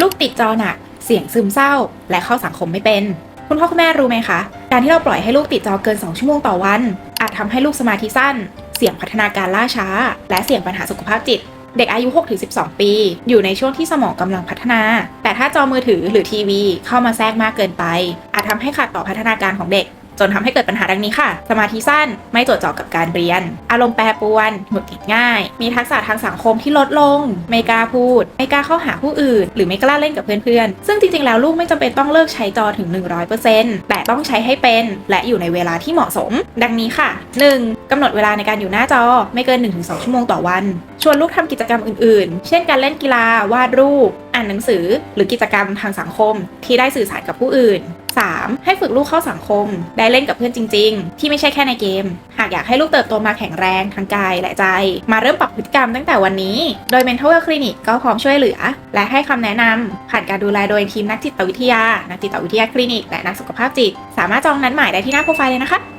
ลูกติดจอหนัก เสี่ยงซึมเศร้า และเข้าสังคมไม่เป็น คุณพ่อคุณแม่รู้ไหมคะ การที่เราปล่อยให้ลูกติดจอเกิน 2 ชั่วโมงต่อวัน อาจทำให้ลูกสมาธิสั้น เสี่ยงพัฒนาการล่าช้า และเสี่ยงปัญหาสุขภาพจิต เด็กอายุ 6-12 ปี อยู่ในช่วงที่สมองกำลังพัฒนา แต่ถ้าจอมือถือหรือทีวีเข้ามาแทรกมากเกินไป อาจทำให้ขัดต่อพัฒนาการของเด็ก จนทำให้เกิดปัญหาดังนี้ค่ะ สมาธิสั้น ไม่จดจ่อกับการเรียน อารมณ์แปรปรวนหงุดหงิดง่าย มีทักษะทางสังคมที่ลดลง ไม่กล้าพูด ไม่กล้าเข้าหาผู้อื่น หรือไม่กล้าเล่นกับเพื่อนๆ ซึ่งจริงๆ แล้วลูกไม่จำเป็นต้องเลิกใช้จอถึง 100%แต่ต้องใช้ให้เป็น และอยู่ในเวลาที่เหมาะสม ดังนี้ค่ะ 1. กำหนดเวลาในการอยู่หน้าจอไม่เกิน 1-2 ชั่วโมงต่อวัน ชวนลูกทำกิจกรรมอื่นๆ เช่น การเล่นกีฬาวาดรูป อ่านหนังสือ หรือกิจกรรมทางสังคม ที่ได้สื่อสารกับผู้อื่น 3. ให้ฝึกลูกเข้าสังคม ได้เล่นกับเพื่อนจริง ๆ ที่ไม่ใช่แค่ในเกม หากอยากให้ลูกเติบโตมาแข็งแรงทางกายและใจ มาเริ่มปรับพฤติกรรมตั้งแต่วันนี้ โดย Mental Health Clinic ก็พร้อมช่วยเหลือ และให้คำแนะนำผ่านการดูแลโดยทีมนักจิตวิทยา นักจิตวิทยาคลินิก และนักสุขภาพจิต สามารถจองนัดหมายได้ที่หน้าโปรไฟล์เลยนะคะ